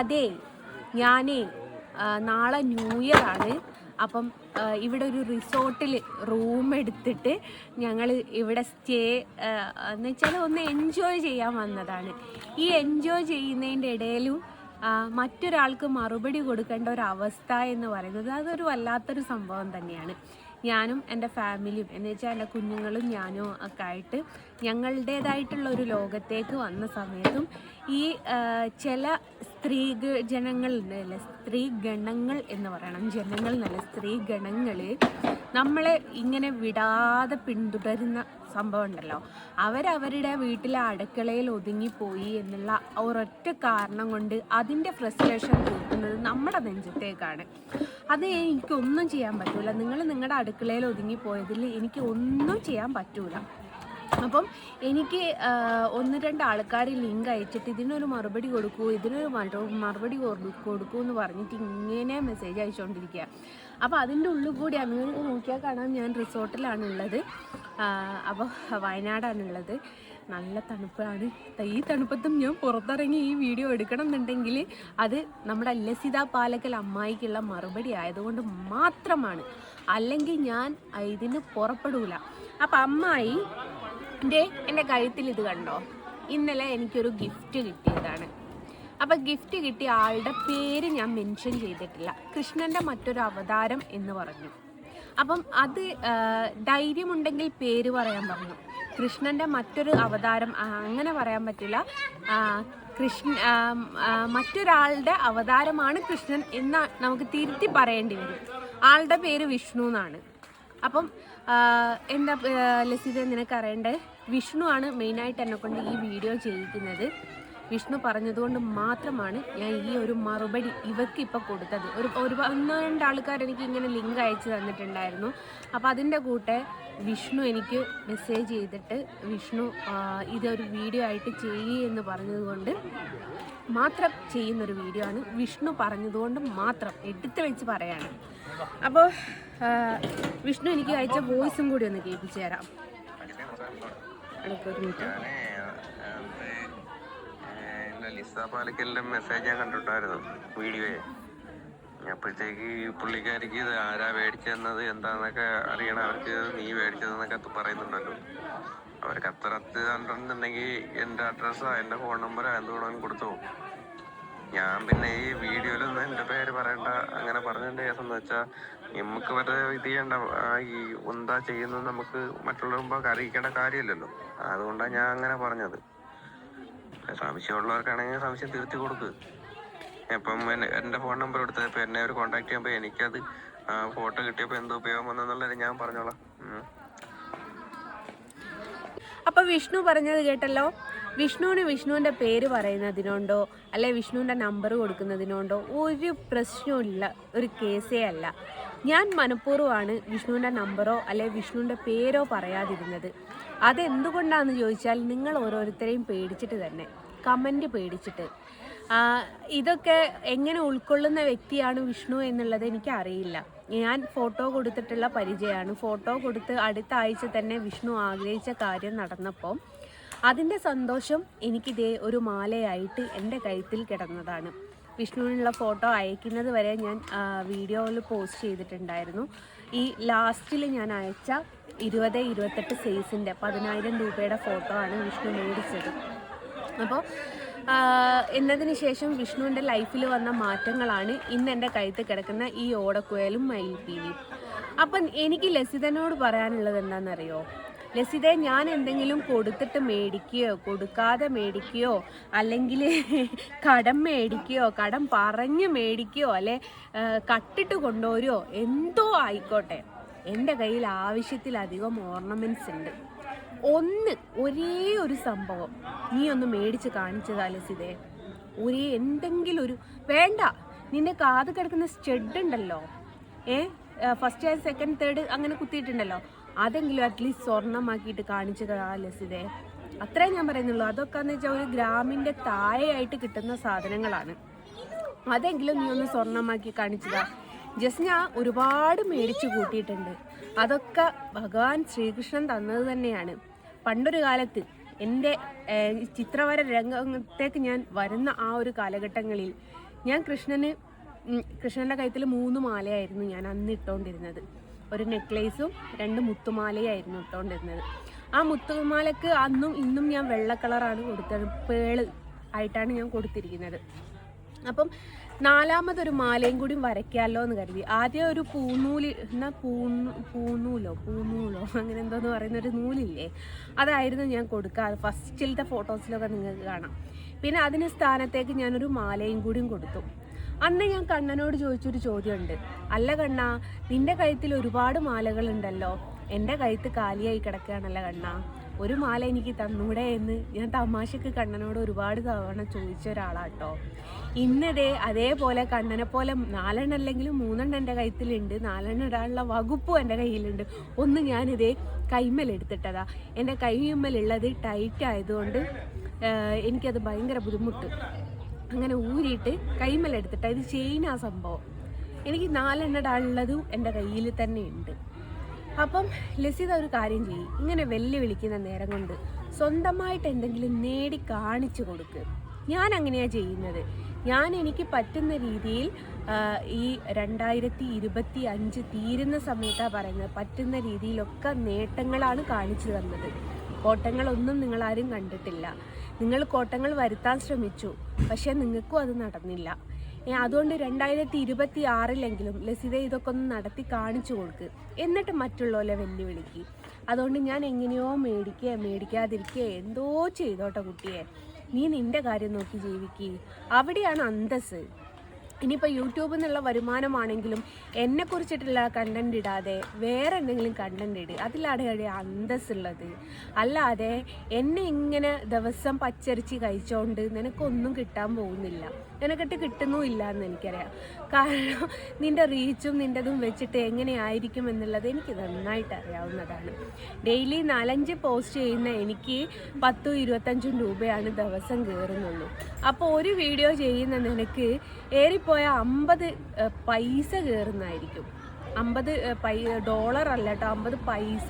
അതെ ഞാനേ നാളെ ന്യൂ ഇയർ ആണ്. അപ്പം ഇവിടെ ഒരു റിസോർട്ടിൽ റൂം എടുത്തിട്ട് ഞങ്ങൾ ഇവിടെ സ്റ്റേ എന്ന് വെച്ചാൽ ഒന്ന് എൻജോയ് ചെയ്യാൻ വന്നതാണ്. ഈ എൻജോയ് ചെയ്യുന്നതിന്റെ ഇടയിലും മറ്റൊരാൾക്ക് മറുപടി കൊടുക്കേണ്ട ഒരു അവസ്ഥ എന്ന് പറയുന്നത് അതൊരു വല്ലാത്തൊരു സംഭവം തന്നെയാണ്. ഞാനും എന്റെ ഫാമിലിയും എന്ന് വെച്ചാൽ എന്റെ കുഞ്ഞുങ്ങളും ഞാനും ഒക്കെ ആയിട്ട് ഞങ്ങളുടേതായിട്ടുള്ള ഒരു ലോകത്തേക്ക് വന്ന സമയത്തും ഈ ചില സ്ത്രീ ജനങ്ങൾ എന്നല്ല സ്ത്രീ ഗണങ്ങൾ എന്ന് പറയണം. ജനങ്ങൾ എന്നല്ല സ്ത്രീ ഗണങ്ങൾ നമ്മളെ ഇങ്ങനെ വിടാതെ പിന്തുടരുന്ന സംഭവം ഉണ്ടല്ലോ അവരവരുടെ വീട്ടിലെ അടുക്കളയിൽ ഒതുങ്ങിപ്പോയി എന്നുള്ള ഒരൊറ്റ കാരണം കൊണ്ട് അതിന്റെ ഫ്രസ്ട്രേഷൻ കൂട്ടുന്നത് നമ്മുടെ നെഞ്ചത്തേക്കാണ്. അത് എനിക്കൊന്നും ചെയ്യാൻ പറ്റൂല. നിങ്ങൾ നിങ്ങളുടെ അടുക്കളയിൽ ഒതുങ്ങിപ്പോയതിൽ എനിക്ക് ഒന്നും ചെയ്യാൻ പറ്റൂല. അപ്പം എനിക്ക് ഒന്ന് രണ്ട് ആൾക്കാർ ലിങ്ക് അയച്ചിട്ട് ഇതിനൊരു മറുപടി കൊടുക്കൂ ഇതിനൊരു മറു- മറുപടി കൊടു- കൊടുക്കൂ എന്ന് പറഞ്ഞിട്ട് ഇങ്ങനെ മെസ്സേജ് അയച്ചുകൊണ്ടിരിക്കുക അപ്പോൾ അതിന്റെ ഉള്ളിൽ കൂടി നിങ്ങൾക്ക് നോക്കിയാൽ കാണാം ഞാൻ റിസോർട്ടിലാണുള്ളത്. അപ്പോൾ വയനാടാണുള്ളത്. നല്ല തണുപ്പാണ്. ഈ തണുപ്പത്തും ഞാൻ പുറത്തിറങ്ങി ഈ വീഡിയോ എടുക്കണം എന്നുണ്ടെങ്കിൽ അത് നമ്മുടെ ലസിത പാലക്കൽ അമ്മായിക്കുള്ള മറുപടി ആയതുകൊണ്ട് മാത്രമാണ്. അല്ലെങ്കിൽ ഞാൻ ഇതിന് പുറപ്പെടൂല. അപ്പം അമ്മായി എന്റെ എന്റെ കഴുത്തിൽ ഇത് കണ്ടോ? ഇന്നലെ എനിക്കൊരു ഗിഫ്റ്റ് കിട്ടിയതാണ്. അപ്പം ഗിഫ്റ്റ് കിട്ടിയ ആളുടെ പേര് ഞാൻ മെൻഷൻ ചെയ്തിട്ടില്ല. കൃഷ്ണന്റെ മറ്റൊരു അവതാരം എന്ന് പറഞ്ഞു. അപ്പം അത് ധൈര്യമുണ്ടെങ്കിൽ പേര് പറയാൻ പറഞ്ഞു. കൃഷ്ണന്റെ മറ്റൊരു അവതാരം അങ്ങനെ പറയാൻ പറ്റില്ല. കൃഷ്ണ മറ്റൊരാളുടെ അവതാരമാണ് കൃഷ്ണൻ എന്ന് നമുക്ക് തിരുത്തി പറയേണ്ടി വരും. ആളുടെ പേര് വിഷ്ണു എന്നാണ്. അപ്പം എന്താ ലസിത നിനക്ക് അറിയണ്ടേ വിഷ്ണു ആണ് മെയിനായിട്ട് എന്നെ കൊണ്ട് ഈ വീഡിയോ ചെയ്യിക്കുന്നത്. വിഷ്ണു പറഞ്ഞതുകൊണ്ട് മാത്രമാണ് ഞാൻ ഈ ഒരു മറുപടി ഇവർക്ക് ഇപ്പോൾ കൊടുത്തത്. ഒരു ഒരു ഒന്ന് രണ്ട് ആൾക്കാർ എനിക്ക് ഇങ്ങനെ ലിങ്ക് അയച്ചു തന്നിട്ടുണ്ടായിരുന്നു. അപ്പോൾ അതിന്റെ കൂട്ടെ വിഷ്ണു എനിക്ക് മെസ്സേജ് ചെയ്തിട്ട് വിഷ്ണു ഇതൊരു വീഡിയോ ആയിട്ട് ചെയ്യേ എന്ന് പറഞ്ഞതുകൊണ്ട് മാത്രം ചെയ്യുന്നൊരു വീഡിയോ ആണ് വിഷ്ണു പറഞ്ഞതുകൊണ്ട് മാത്രം എടുത്ത് വെച്ച് പറയാണ്. അപ്പോൾ വിഷ്ണു എനിക്ക് അയച്ച വോയിസും കൂടി ഒന്ന് കേൾപ്പിച്ചു തരാം. ലിസ പാലക്കലിന്റെ മെസ്സേജ് ഞാൻ കണ്ടിട്ടായിരുന്നു വീഡിയോയെ അപ്പോഴത്തേക്ക് പുള്ളിക്കാരിക്ക് ഇത് ആരാ മേടിച്ചെന്നത് എന്താന്നൊക്കെ അറിയണം. അവർക്ക് നീ മേടിച്ചതെന്നൊക്കെ പറയുന്നുണ്ടല്ലോ. അവർക്ക് അത്ര അത്യുണ്ടെന്നുണ്ടെങ്കിൽ എന്റെ അഡ്രസ്സോ എന്റെ ഫോൺ നമ്പറോ എന്തുകൊണ്ടും കൊടുത്തു ഞാൻ പിന്നെ ഈ വീഡിയോയിലൊന്നും എന്റെ പേര് പറയണ്ട അങ്ങനെ പറഞ്ഞതിന്റെ കേസം എന്ന് വെച്ചാൽ നമുക്ക് വെറുതെ ഇത് ചെയ്യണ്ട ഈ എന്താ ചെയ്യുന്നത് നമുക്ക് മറ്റുള്ളവർ മുമ്പ് അറിയിക്കേണ്ട കാര്യമില്ലല്ലോ. അതുകൊണ്ടാണ് ഞാൻ അങ്ങനെ പറഞ്ഞത്. സംശയമുള്ളവർക്കാണെങ്കിൽ സംശയം തീർത്തി കൊടുക്ക്. ഇപ്പം എന്റെ ഫോൺ നമ്പർ കൊടുത്തത് ഇപ്പൊ എന്നെ അവർ കോൺടാക്ട് ചെയ്യുമ്പോൾ എനിക്കത് ഫോട്ടോ കിട്ടിയപ്പോൾ എന്ത് ഉപയോഗം വന്നെന്നുള്ളത് ഞാൻ പറഞ്ഞോളാം. അപ്പോൾ അപ്പൊ വിഷ്ണു പറഞ്ഞത് കേട്ടല്ലോ വിഷ്ണുവിന് വിഷ്ണുവിന്റെ പേര് പറയുന്നതിനോണ്ടോ അല്ലെ വിഷ്ണുവിന്റെ നമ്പർ കൊടുക്കുന്നതിനോണ്ടോ ഒരു പ്രശ്നമില്ല ഒരു കേസേ അല്ല. ഞാൻ മനഃപൂർവമാണ് വിഷ്ണുവിന്റെ നമ്പറോ അല്ലെ വിഷ്ണുവിന്റെ പേരോ പറയാതിരുന്നത്. അതെന്തുകൊണ്ടാണെന്ന് ചോദിച്ചാൽ നിങ്ങൾ ഓരോരുത്തരെയും പേടിച്ചിട്ട് തന്നെ കമന്റ് പേടിച്ചിട്ട്. ഇതൊക്കെ എങ്ങനെ ഉൾക്കൊള്ളുന്ന വ്യക്തിയാണ് വിഷ്ണു എന്നുള്ളത് എനിക്കറിയില്ല. ഞാൻ ഫോട്ടോ കൊടുത്തിട്ടുള്ള പരിചയമാണ്. ഫോട്ടോ കൊടുത്ത് അടുത്ത ആഴ്ച തന്നെ വിഷ്ണു ആഗ്രഹിച്ച കാര്യം നടന്നപ്പോൾ അതിന്റെ സന്തോഷം എനിക്കിതേ ഒരു മാലയായിട്ട് എന്റെ കഴുത്തിൽ കിടന്നതാണ്. വിഷ്ണുവിനുള്ള ഫോട്ടോ അയക്കുന്നത് വരെ ഞാൻ വീഡിയോയിൽ പോസ്റ്റ് ചെയ്തിട്ടുണ്ടായിരുന്നു. ഈ ലാസ്റ്റിൽ ഞാൻ അയച്ച ഇരുപത് ഇരുപത്തെട്ട് സൈസിന്റെ പതിനായിരം രൂപയുടെ ഫോട്ടോ ആണ് വിഷ്ണു മേടിച്ചത്. അപ്പോൾ എന്നതിന് ശേഷം വിഷ്ണുവിന്റെ ലൈഫിൽ വന്ന മാറ്റങ്ങളാണ് ഇന്ന് എന്റെ കഴുത്ത് കിടക്കുന്ന ഈ ഓടക്കുഴലും മയിൽപ്പീലിയും അപ്പം എനിക്ക് ലസിതനോട് പറയാനുള്ളത് എന്താണെന്നറിയോ? ലസിതെ ഞാൻ എന്തെങ്കിലും കൊടുത്തിട്ട് മേടിക്കുകയോ കൊടുക്കാതെ മേടിക്കുകയോ അല്ലെങ്കിൽ കടം മേടിക്കുകയോ കടം പറഞ്ഞ് മേടിക്കുകയോ അല്ലെ കട്ടിട്ട് കൊണ്ടുവരുമോ എന്തോ ആയിക്കോട്ടെ. എന്റെ കയ്യിൽ ആവശ്യത്തിലധികം ഓർണമെന്റ്സ് ഉണ്ട്. ഒന്ന് ഒരേ ഒരു സംഭവം. നീ ഒന്ന് മേടിച്ച് കാണിച്ചതാ ലസിതേ. ഒരേ എന്തെങ്കിലും ഒരു വേണ്ട നിന്റെ കാത് കിടക്കുന്ന സ്റ്റെഡ് ഉണ്ടല്ലോ. ഏ ഫസ്റ്റ് ആൻഡ് സെക്കൻഡ് തേർഡ് അങ്ങനെ കുത്തിയിട്ടുണ്ടല്ലോ. അതെങ്കിലും അറ്റ്ലീസ്റ്റ് സ്വർണമാക്കിയിട്ട് കാണിച്ചതാ ലസിതേ അത്രേ ഞാൻ പറയുന്നുള്ളൂ. അതൊക്കെ എന്ന് വെച്ചാൽ ഒരു ഗ്രാമിന്റെ താഴെയായിട്ട് കിട്ടുന്ന സാധനങ്ങളാണ്. അതെങ്കിലും നീ ഒന്ന് സ്വർണമാക്കി കാണിച്ചതാ ജസ്റ്റ് ഞാൻ ഒരുപാട് മേടിച്ചു കൂട്ടിയിട്ടുണ്ട്. അതൊക്കെ ഭഗവാൻ ശ്രീകൃഷ്ണൻ തന്നത് തന്നെയാണ്. പണ്ടൊരു കാലത്ത് എന്റെ ചിത്രവര രംഗത്തേക്ക് ഞാൻ വരുന്ന ആ ഒരു കാലഘട്ടങ്ങളിൽ ഞാൻ കൃഷ്ണന് കൃഷ്ണന്റെ കഴുത്തിൽ മൂന്ന് മാലയായിരുന്നു ഞാൻ അന്ന് ഇട്ടുകൊണ്ടിരുന്നത് ഒരു നെക്ലേസും രണ്ട് മുത്തുമാലയായിരുന്നു ഇട്ടുകൊണ്ടിരുന്നത് ആ മുത്തുമാലക്ക് അന്നും ഇന്നും ഞാൻ വെള്ള കളറാണ് കൊടുത്തത്. പേൾ ആയിട്ടാണ് ഞാൻ കൊടുത്തിരിക്കുന്നത്. അപ്പം നാലാമതൊരു മാലയും കൂടി വരയ്ക്കാമല്ലോ എന്ന് കരുതി. ആദ്യം ഒരു പൂനൂൽ എന്നാ പൂന്നു പൂനൂലോ? പൂനൂലോ? അങ്ങനെ എന്തോന്ന് പറയുന്ന ഒരു നൂലില്ലേ? അതായിരുന്നു ഞാൻ കൊടുക്കാറ് ഫസ്റ്റിലത്തെ ഫോട്ടോസിലൊക്കെ നിങ്ങൾക്ക് കാണാം. പിന്നെ അതിന് സ്ഥാനത്തേക്ക് ഞാനൊരു മാലയും കൂടിയും കൊടുത്തു. അന്ന് ഞാൻ കണ്ണനോട് ചോദിച്ചൊരു ചോദ്യമുണ്ട്. അല്ല കണ്ണ നിന്റെ കഴുത്തിൽ ഒരുപാട് മാലകളുണ്ടല്ലോ. എന്റെ കഴുത്ത് കാലിയായി കിടക്കുകയാണല്ലോ കണ്ണ. ഒരു മാല എനിക്ക് തന്നൂടെ എന്ന് ഞാൻ തമാശക്ക് കണ്ണനോട് ഒരുപാട് തവണ ചോദിച്ച ഒരാളാട്ടോ. ഇന്നതേ അതേപോലെ കണ്ണനെ പോലെ നാലെണ്ണം അല്ലെങ്കിലും മൂന്നെണ്ണം എന്റെ കയ്യിലുണ്ട് നാലെണ്ണം ഇടാനുള്ള വകുപ്പും എന്റെ കയ്യിലുണ്ട്. ഒന്ന് ഞാനിതേ കൈമൽ എടുത്തിട്ടതാ. എന്റെ കൈമലുള്ളത് ടൈറ്റ് ആയതുകൊണ്ട് എനിക്കത് ഭയങ്കര ബുദ്ധിമുട്ട്. അങ്ങനെ ഊരിയിട്ട് കൈമലെടുത്തിട്ട് ഇത് ചെയിനാ സംഭവം. എനിക്ക് നാലെണ്ണ ഇടാനുള്ളതും എന്റെ കയ്യിൽ തന്നെ ഉണ്ട് അപ്പം ലസിത ഒരു കാര്യം ചെയ്യും. ഇങ്ങനെ വെല്ലുവിളിക്കുന്ന നേരം കൊണ്ട് സ്വന്തമായിട്ട് എന്തെങ്കിലും നേടി കാണിച്ചു കൊടുക്ക്. ഞാൻ അങ്ങനെയാണ് ചെയ്യുന്നത്. ഞാൻ എനിക്ക് പറ്റുന്ന രീതിയിൽ ഈ രണ്ടായിരത്തി ഇരുപത്തി അഞ്ച് തീരുന്ന സമയത്താണ് പറയുന്നത്. പറ്റുന്ന രീതിയിലൊക്കെ നേട്ടങ്ങളാണ് കാണിച്ചു തന്നത്. കോട്ടങ്ങളൊന്നും നിങ്ങളാരും കണ്ടിട്ടില്ല. നിങ്ങൾ കോട്ടങ്ങൾ വരുത്താൻ ശ്രമിച്ചു. പക്ഷെ നിങ്ങൾക്കും അത് നടന്നില്ല. അതുകൊണ്ട് രണ്ടായിരത്തി ഇരുപത്തി ആറിലെങ്കിലും ലസിത ഇതൊക്കെ ഒന്ന് നടത്തി കാണിച്ചു കൊടുക്ക്. എന്നിട്ട് മറ്റുള്ളവരെ വെല്ലുവിളിക്ക്. അതുകൊണ്ട് ഞാൻ എങ്ങനെയോ മേടിക്കുക മേടിക്കാതിരിക്കുക എന്തോ ചെയ്തോട്ടെ കുട്ടിയെ. നീ നിന്റെ കാര്യം നോക്കി ജീവിക്ക്. അവിടെയാണ് അന്തസ് ഇനിയിപ്പോൾ യൂട്യൂബിൽ നിന്നുള്ള വരുമാനമാണെങ്കിലും എന്നെ കുറിച്ചിട്ടുള്ള കണ്ടന്റ് ഇടാതെ വേറെ എന്തെങ്കിലും കണ്ടന്റ് ഇട്. അതിലാണ് കഴിയ അന്തസ്സുള്ളത്. അല്ലാതെ എന്നെ ഇങ്ങനെ ദിവസം പച്ചരിച്ച് കഴിച്ചോണ്ട് നിനക്കൊന്നും കിട്ടാൻ പോകുന്നില്ല. നിനക്കിട്ട് കിട്ടുന്നുമില്ല എന്ന് എനിക്കറിയാം. കാരണം നിന്റെ റീച്ചും നിന്റെതും വെച്ചിട്ട് എങ്ങനെയായിരിക്കും എന്നുള്ളത് എനിക്ക് നന്നായിട്ട് അറിയാവുന്നതാണ്. ഡെയിലി നാലഞ്ച് പോസ്റ്റ് ചെയ്യുന്ന എനിക്ക് പത്തും ഇരുപത്തഞ്ചും രൂപയാണ് ദിവസം കയറുന്നുള്ളൂ അപ്പോൾ ഒരു വീഡിയോ ചെയ്യുന്ന നിനക്ക് ഏറിപ്പോയ അമ്പത് പൈസ കയറുന്നതായിരിക്കും അമ്പത് പൈ ഡോളർ അല്ല കേട്ടോ അമ്പത് പൈസ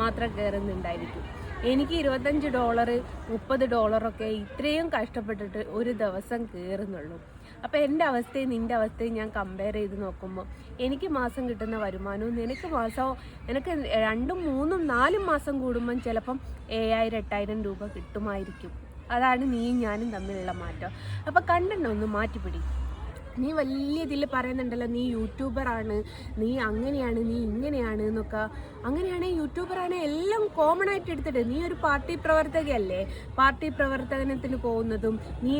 മാത്രം കയറുന്നുണ്ടായിരിക്കും എനിക്ക് ഇരുപത്തഞ്ച് ഡോളർ മുപ്പത് ഡോളറൊക്കെ ഇത്രയും കഷ്ടപ്പെട്ടിട്ട് ഒരു ദിവസം കയറുന്നുള്ളൂ അപ്പോൾ എന്റെ അവസ്ഥയും നിന്റെ അവസ്ഥയും ഞാൻ കമ്പയർ ചെയ്ത് നോക്കുമ്പോൾ എനിക്ക് മാസം കിട്ടുന്ന വരുമാനവും നിനക്ക് മാസം നിനക്ക് രണ്ടും മൂന്നും നാലും മാസം കൂടുമ്പം ചിലപ്പം ഏഴായിരം എട്ടായിരം രൂപ കിട്ടുമായിരിക്കും. അതാണ് നീയും ഞാനും തമ്മിലുള്ള മാറ്റം. അപ്പോൾ കണ്ടന്റ് ഒന്ന് മാറ്റിപ്പിടി. നീ വലിയ ഇതിൽ പറയുന്നുണ്ടല്ലോ നീ യൂട്യൂബറാണ് നീ അങ്ങനെയാണ് നീ ഇങ്ങനെയാണ് എന്നൊക്കെ. അങ്ങനെയാണെങ്കിൽ യൂട്യൂബറാണ് എല്ലാം കോമൺ ആയിട്ട് എടുത്തിട്ട് നീ ഒരു പാർട്ടി പ്രവർത്തകയല്ലേ? പാർട്ടി പ്രവർത്തനത്തിന് പോകുന്നതും നീ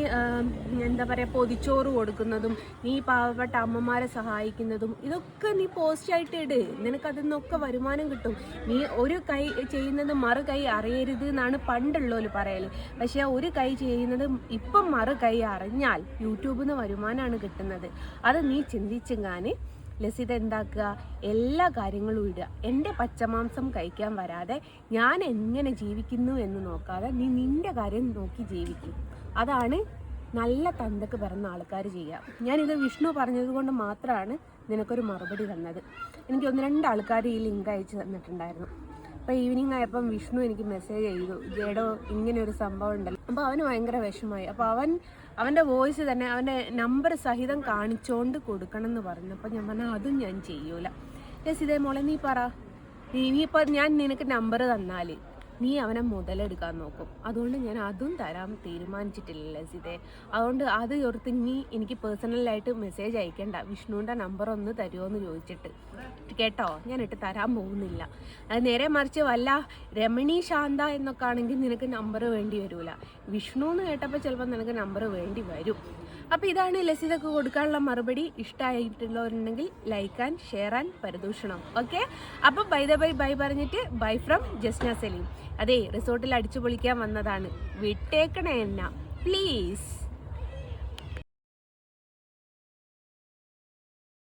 എന്താ പറയുക പൊതിച്ചോറ് കൊടുക്കുന്നതും നീ പാവപ്പെട്ട അമ്മമാരെ സഹായിക്കുന്നതും ഇതൊക്കെ നീ പോസ്റ്റ് ആയിട്ട് ഇട്. നിനക്കതിൽ നിന്നൊക്കെ വരുമാനം കിട്ടും. നീ ഒരു കൈ ചെയ്യുന്നത് മറു കൈ അറിയരുത് എന്നാണ് പണ്ടുള്ളവർ പറയൽ. പക്ഷേ ഒരു കൈ ചെയ്യുന്നത് ഇപ്പം മറു കൈ അറിഞ്ഞാൽ യൂട്യൂബിൽ നിന്ന് വരുമാനമാണ് കിട്ടുന്നത്. അത് നീ ചിന്തിച്ചെങ്ങാന്? ലസിത എന്താക്കുക? എല്ലാ കാര്യങ്ങളും ഇടുക. എന്റെ പച്ചമാംസം കഴിക്കാൻ വരാതെ ഞാൻ എങ്ങനെ ജീവിക്കുന്നു എന്ന് നോക്കാതെ നീ നിന്റെ കാര്യം നോക്കി ജീവിക്കും. അതാണ് നല്ല തന്തക്ക് പിറന്ന ആൾക്കാർ ചെയ്യുക. ഞാനിത് വിഷ്ണു പറഞ്ഞതുകൊണ്ട് മാത്രമാണ് നിനക്കൊരു മറുപടി തന്നത്. എനിക്ക് ഒന്ന് രണ്ട് ആൾക്കാർ ഈ ലിങ്ക് അയച്ചു തന്നിട്ടുണ്ടായിരുന്നു. അപ്പോൾ ഈവനിങ് ആയപ്പം വിഷ്ണു എനിക്ക് മെസ്സേജ് ചെയ്തു. ജേഡോ ഇങ്ങനെ ഒരു സംഭവം ഉണ്ടല്ലോ. അപ്പോൾ അവന് ഭയങ്കര വിഷമമായി അപ്പോൾ അവൻ അവന്റെ വോയിസ് തന്നെ അവന്റെ നമ്പർ സഹിതം കാണിച്ചുകൊണ്ട് കൊടുക്കണം എന്ന് പറഞ്ഞു. അപ്പോൾ ഞാൻ പറഞ്ഞാൽ അതും ഞാൻ ചെയ്യൂല. രസിതേ മോളെ നീ പറ. നീ ഞാൻ നിനക്ക് നമ്പർ തന്നാൽ നീ അവനെ മുതലെടുക്കാൻ നോക്കും. അതുകൊണ്ട് ഞാൻ അതും തരാൻ തീരുമാനിച്ചിട്ടില്ല ലസിതെ. അതുകൊണ്ട് അത് ഓർത്ത് നീ എനിക്ക് പേഴ്സണലായിട്ട് മെസ്സേജ് അയക്കേണ്ട. വിഷ്ണുവിന്റെ നമ്പർ ഒന്ന് തരുമോ എന്ന് ചോദിച്ചിട്ട്. കേട്ടോ? ഞാൻ ഇട്ട് തരാൻ പോകുന്നില്ല. അത് നേരെ മറിച്ച് വല്ല രമണി ശാന്ത എന്നൊക്കെ ആണെങ്കിൽ നിനക്ക് നമ്പർ വേണ്ടി വരില്ല വിഷ്ണു എന്ന് കേട്ടപ്പോൾ ചിലപ്പോൾ നിനക്ക് നമ്പർ വേണ്ടി വരും. അപ്പോൾ ഇതാണ് ലസിതക്ക് കൊടുക്കാനുള്ള മറുപടി. ഇഷ്ടമായിട്ടുള്ളവരുണ്ടെങ്കിൽ ലൈക്ക് ആൻഡ് ഷെയർ ആൻഡ് പരിദൂഷണം. ഓക്കെ അപ്പോൾ ബൈ ദ ബൈ ബൈ പറഞ്ഞിട്ട് ബൈ ഫ്രം ജസ്ന സലീം. അതെ റിസോർട്ടിൽ അടിച്ചു പൊളിക്കാൻ വന്നതാണ്. വിട്ടേക്കണേ എന്നാ പ്ലീസ്